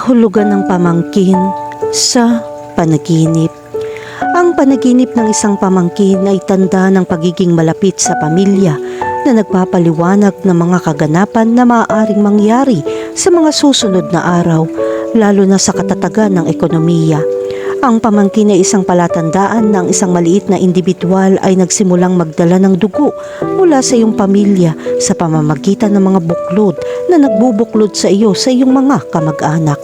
Kahulugan ng pamangkin sa panaginip. Ang panaginip ng isang pamangkin ay tanda ng pagiging malapit sa pamilya na nagpapaliwanag ng mga kaganapan na maaaring mangyari sa mga susunod na araw, lalo na sa katatagan ng ekonomiya. Ang pamangkin ay isang palatandaan ng isang maliit na individual ay nagsimulang magdala ng dugo mula sa iyong pamilya sa pamamagitan ng mga buklod na nagbubuklod sa iyo sa iyong mga kamag-anak.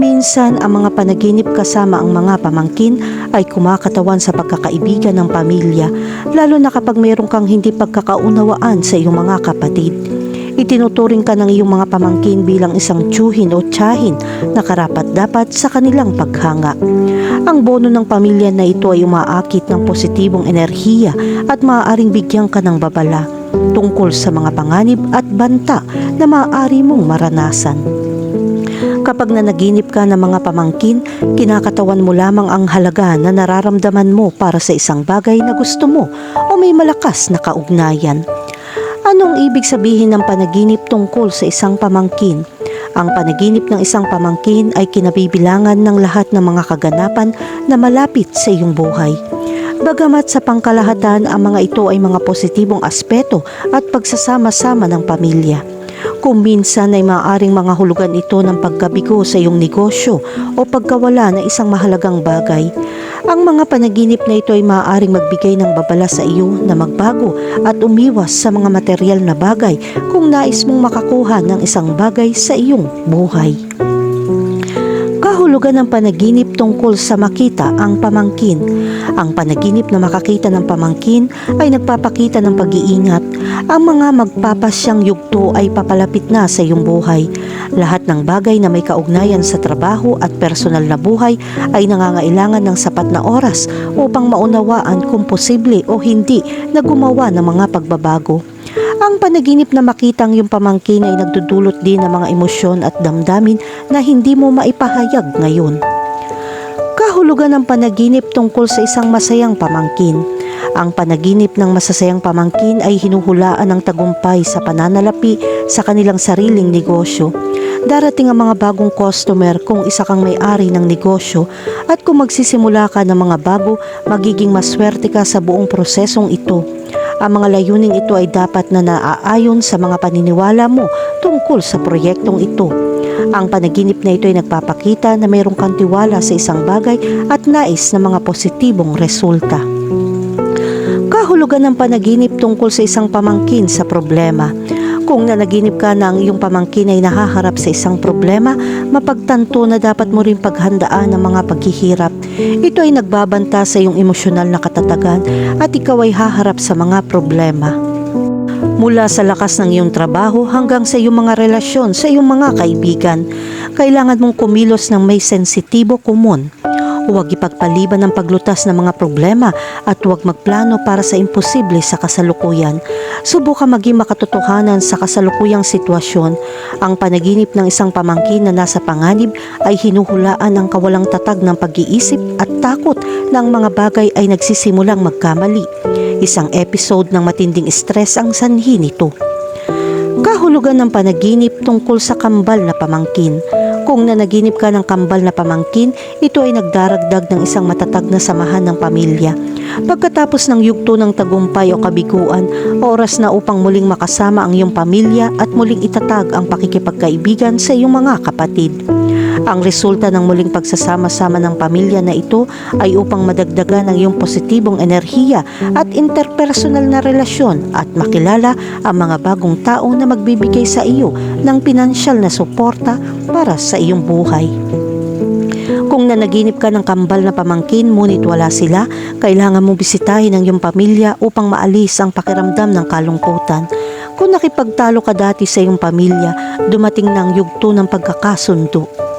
Minsan, ang mga panaginip kasama ang mga pamangkin ay kumakatawan sa pagkakaibigan ng pamilya, lalo na kapag mayroon kang hindi pagkakaunawaan sa iyong mga kapatid. Itinuturing ka ng iyong mga pamangkin bilang isang tsuhin o tsahin na karapat dapat sa kanilang paghanga. Ang bono ng pamilya na ito ay umaakit ng positibong enerhiya at maaaring bigyan ka ng babala tungkol sa mga panganib at banta na maaari mong maranasan. Kapag nanaginip ka ng mga pamangkin, kinakatawan mo lamang ang halaga na nararamdaman mo para sa isang bagay na gusto mo o may malakas na kaugnayan. Anong ibig sabihin ng panaginip tungkol sa isang pamangkin? Ang panaginip ng isang pamangkin ay kinabibilangan ng lahat ng mga kaganapan na malapit sa iyong buhay. Bagamat sa pangkalahatan ang mga ito ay mga positibong aspeto at pagsasama-sama ng pamilya. Kung minsan ay maaaring mga hulugan ito ng pagkabigo sa iyong negosyo o pagkawala ng isang mahalagang bagay. Ang mga panaginip na ito ay maaaring magbigay ng babala sa iyo na magbago at umiwas sa mga material na bagay kung nais mong makakuha ng isang bagay sa iyong buhay. Kahulugan ng panaginip tungkol sa makita ang pamangkin. Ang panaginip na makakita ng pamangkin ay nagpapakita ng pag-iingat. Ang mga magpapasyang yugto ay papalapit na sa iyong buhay. Lahat ng bagay na may kaugnayan sa trabaho at personal na buhay ay nangangailangan ng sapat na oras upang maunawaan kung posible o hindi na gumawa ng mga pagbabago. Panaginip na makitang yung pamangkin ay nagdudulot din ng mga emosyon at damdamin na hindi mo maipahayag ngayon. Kahulugan ng panaginip tungkol sa isang masayang pamangkin. Ang panaginip ng masasayang pamangkin ay hinuhulaan ng tagumpay sa pananalapi sa kanilang sariling negosyo. Darating ang mga bagong customer kung isa kang may-ari ng negosyo at kung magsisimula ka ng mga bago, magiging maswerte ka sa buong prosesong ito. Ang mga layuning ito ay dapat na naaayon sa mga paniniwala mo tungkol sa proyektong ito. Ang panaginip na ito ay nagpapakita na mayroong kang tiwala sa isang bagay at nais na mga positibong resulta. Kahulugan ng panaginip tungkol sa isang pamangkin sa problema. Kung nanaginip ka na ang iyong pamangkin ay nahaharap sa isang problema, mapagtanto na dapat mo rin paghandaan ang mga paghihirap. Ito ay nagbabanta sa iyong emosyonal na katatagan at ikaw ay haharap sa mga problema. Mula sa lakas ng iyong trabaho hanggang sa iyong mga relasyon sa iyong mga kaibigan, kailangan mong kumilos ng may sensitibo kumon. Huwag ipagpaliban ng paglutas ng mga problema at huwag magplano para sa imposible sa kasalukuyan. Subukan maging makatotohanan sa kasalukuyang sitwasyon. Ang panaginip ng isang pamangkin na nasa panganib ay hinuhulaan ng kawalang tatag ng pag-iisip at takot na ang mga bagay ay nagsisimulang magkamali. Isang episode ng matinding stress ang sanhi nito. Kahulugan ng panaginip tungkol sa kambal na pamangkin. Kung nanaginip ka ng kambal na pamangkin, ito ay nagdaragdag ng isang matatag na samahan ng pamilya. Pagkatapos ng yugto ng tagumpay o kabiguan, oras na upang muling makasama ang iyong pamilya at muling itatag ang pakikipagkaibigan sa iyong mga kapatid. Ang resulta ng muling pagsasama-sama ng pamilya na ito ay upang madagdagan ang iyong positibong enerhiya at interpersonal na relasyon at makilala ang mga bagong tao na magbibigay sa iyo ng pinansyal na suporta para sa iyong buhay. Kung nanaginip ka ng kambal na pamangkin ngunit wala sila, kailangan mong bisitahin ang iyong pamilya upang maalis ang pakiramdam ng kalungkutan. Kung nakipagtalo ka dati sa iyong pamilya, dumating ang yugto ng pagkakasundo.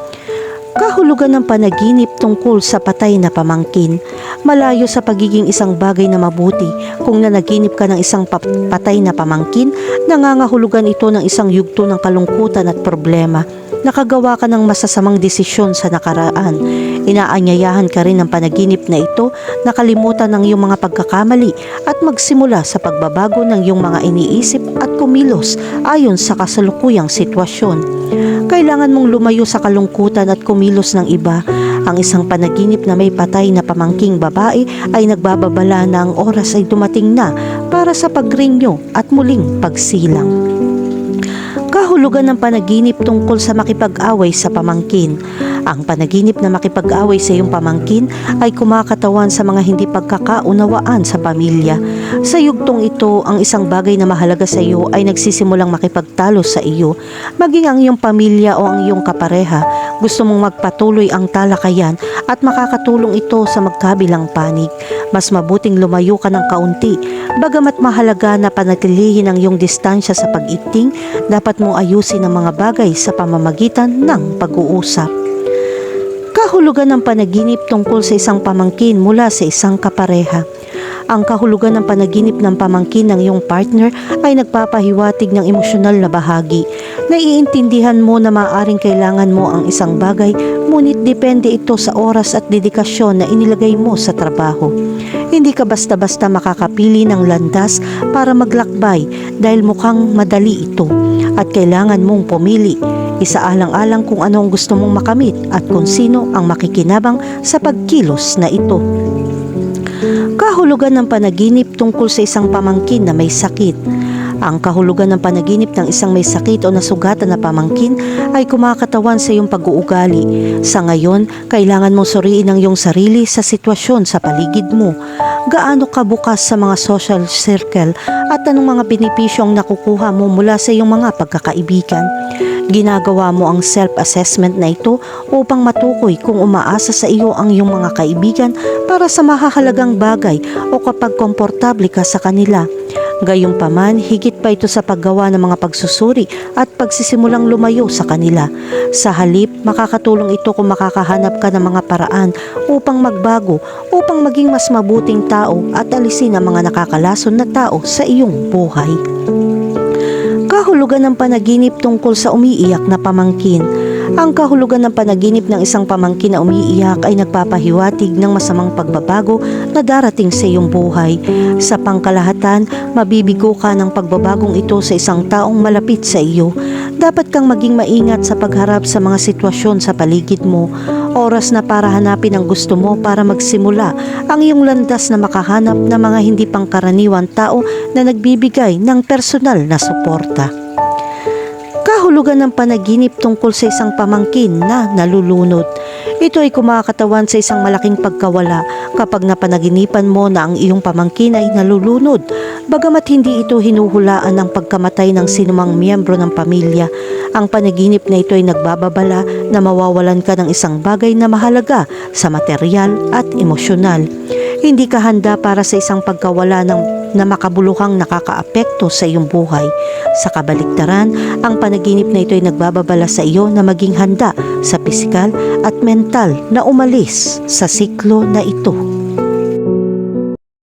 Kahulugan ng panaginip tungkol sa patay na pamangkin. Malayo sa pagiging isang bagay na mabuti, kung nanaginip ka ng isang patay na pamangkin, nangangahulugan ito ng isang yugto ng kalungkutan at problema. Nakagawa ka ng masasamang desisyon sa nakaraan. Inaanyayahan ka rin ng panaginip na ito na kalimutan ng iyong mga pagkakamali at magsimula sa pagbabago ng iyong mga iniisip at kumilos ayon sa kasalukuyang sitwasyon. Kailangan mong lumayo sa kalungkutan at kumilos ng iba. Ang isang panaginip na may patay na pamangking babae ay nagbababala na ang oras ay dumating na para sa pagrinyo at muling pagsilang. Kahulugan ng panaginip tungkol sa makipag-away sa pamangkin. Ang panaginip na makipag-away sa iyong pamangkin ay kumakatawan sa mga hindi pagkakaunawaan sa pamilya. Sa yugtong ito, ang isang bagay na mahalaga sa iyo ay nagsisimulang makipagtalo sa iyo. Maging ang iyong pamilya o ang iyong kapareha, gusto mong magpatuloy ang talakayan at makakatulong ito sa magkabilang panig. Mas mabuting lumayo ka ng kaunti. Bagamat mahalaga na panatilihin ang iyong distansya sa pag-iting, dapat mong ayusin ang mga bagay sa pamamagitan ng pag-uusap. Kahulugan ng panaginip tungkol sa isang pamangkin mula sa isang kapareha. Ang kahulugan ng panaginip ng pamangkin ng iyong partner ay nagpapahiwatig ng emosyonal na bahagi. Naiintindihan mo na maaaring kailangan mo ang isang bagay, ngunit depende ito sa oras at dedikasyon na inilagay mo sa trabaho. Hindi ka basta-basta makakapili ng landas para maglakbay dahil mukhang madali ito at kailangan mong pumili. Isaalang-alang kung ano ang gusto mong makamit at kung sino ang makikinabang sa pagkilos na ito. Kahulugan ng panaginip tungkol sa isang pamangkin na may sakit. Ang kahulugan ng panaginip ng isang may sakit o nasugatan na pamangkin ay kumakatawan sa iyong pag-uugali. Sa ngayon, kailangan mong suriin ang iyong sarili sa sitwasyon sa paligid mo. Gaano ka bukas sa mga social circle at anong mga benepisyo ang nakukuha mo mula sa iyong mga pagkakaibigan. Ginagawa mo ang self-assessment na ito upang matukoy kung umaasa sa iyo ang iyong mga kaibigan para sa mahahalagang bagay o kapag komportable ka sa kanila. Gayunpaman, higit pa ito sa paggawa ng mga pagsusuri at pagsisimulang lumayo sa kanila. Sa halip, makakatulong ito kung makakahanap ka ng mga paraan upang magbago, upang maging mas mabuting tao at alisin ang mga nakakalason na tao sa iyong buhay. Kahulugan ng panaginip tungkol sa umiiyak na pamangkin. Ang kahulugan ng panaginip ng isang pamangkin na umiiyak ay nagpapahiwatig ng masamang pagbabago na darating sa iyong buhay. Sa pangkalahatan, mabibigo ka ng pagbabagong ito sa isang taong malapit sa iyo. Dapat kang maging maingat sa pagharap sa mga sitwasyon sa paligid mo. Oras na para hanapin ang gusto mo para magsimula ang iyong landas na makahanap ng mga hindi pangkaraniwan tao na nagbibigay ng personal na suporta kahulugan ng panaginip tungkol sa isang pamangkin na nalulunod. Ito ay kumakatawan sa isang malaking pagkawala kapag napanaginipan mo na ang iyong pamangkin ay nalulunod. Bagamat hindi ito hinuhulaan ng pagkamatay ng sinumang miyembro ng pamilya, ang panaginip na ito ay nagbababala na mawawalan ka ng isang bagay na mahalaga sa material at emosyonal. Hindi ka handa para sa isang pagkawala ng na makabuluhang nakakaapekto sa iyong buhay. Sa kabaliktaran, ang panaginip na ito ay nagbababala sa iyo na maging handa sa pisikal at mental na umalis sa siklo na ito.